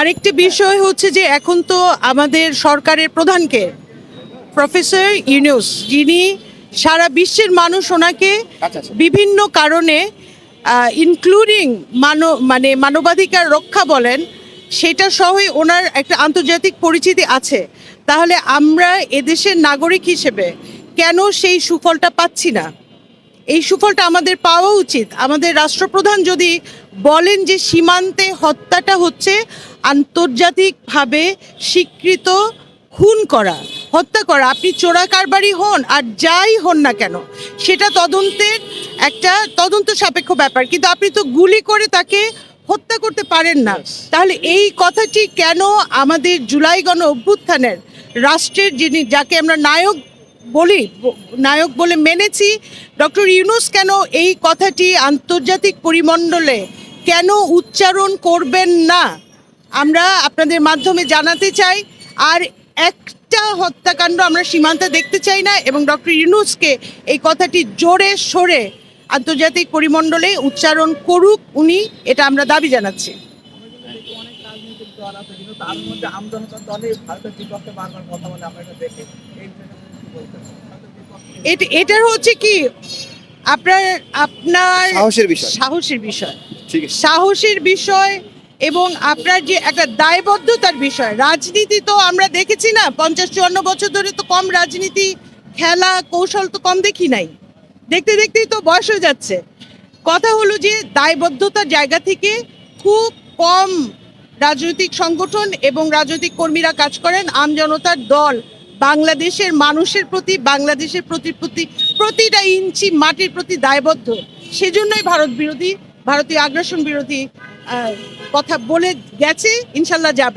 আরেকটি বিষয় হচ্ছে যে এখন তো আমাদের সরকারের প্রধানকে প্রফেসর ইউনুস যিনি সারা বিশ্বের মানুষ ওনাকে আচ্ছা, আচ্ছা। বিভিন্ন কারণে ইনক্লুডিং মানব মানে মানবাধিকার রক্ষা বলেন সেটা সহই ওনার একটা আন্তর্জাতিক পরিচিতি আছে তাহলে আমরা এদেশের নাগরিক হিসেবে কেন সেই সুফলটা পাচ্ছি না এই সুফলটা আমাদের পাওয়া উচিত। আমাদের রাষ্ট্রপ্রধান যদি বলেন যে সীমান্তে হত্যাটা হচ্ছে আন্তর্জাতিকভাবে স্বীকৃত খুন করা হত্যা করা আপনি চোরা কারবারি হন আর যাই হন না কেন সেটা তদন্তের একটা তদন্ত সাপেক্ষ ব্যাপার। কিন্তু আপনি তো গুলি করে তাকে হত্যা করতে পারেন না। তাহলে এই কথাটি কেন আমাদের জুলাই গণ অভ্যুত্থানের রাষ্ট্রের যিনি যাকে আমরা নায়ক বলি, নায়ক বলে মেনেছি। ডক্টর ইউনুস কেন এই কথাটি আন্তর্জাতিক পরিমণ্ডলে কেন উচ্চারণ করবেন না? আমরা আপনাদের মাধ্যমে জানাতে চাই, আর একটা হত্যাকাণ্ড আমরা সীমান্তে দেখতে চাই না, এবং ডক্টর ইউনুসকে এই কথাটি জোরে সরে আন্তর্জাতিক পরিমণ্ডলে উচ্চারণ করুক উনি, এটা আমরা দাবি জানাচ্ছি। তার মধ্যে ভারতের বিপক্ষে বারবার কথা বলে, আমরা এটা দেখি। এটার হচ্ছে কি? আপনার আপনার সাহসের বিষয়। সাহসের বিষয়। সাহসের বিষয় এবং আপনার যে একটা দায়বদ্ধতার বিষয়। রাজনীতি তো আমরা দেখেছি না পঞ্চাশ চুয়ান্ন বছর ধরে তো কম রাজনীতি খেলা কৌশল তো কম দেখি নাই। দেখতে দেখতেই তো বয়স হয়ে যাচ্ছে। কথা হলো যে দায়বদ্ধতার জায়গা থেকে খুব কম রাজনৈতিক সংগঠন এবং রাজনৈতিক কর্মীরা কাজ করেন। আমজনতার দল বাংলাদেশের মানুষের প্রতি, বাংলাদেশের প্রতি প্রতি প্রতিটা ইঞ্চি মাটির প্রতি দায়বদ্ধ। সেজন্যই ভারত বিরোধী, ভারতীয় আগ্রাসন বিরোধী কথা বলে গেছে, ইনশাল্লাহ যাবে।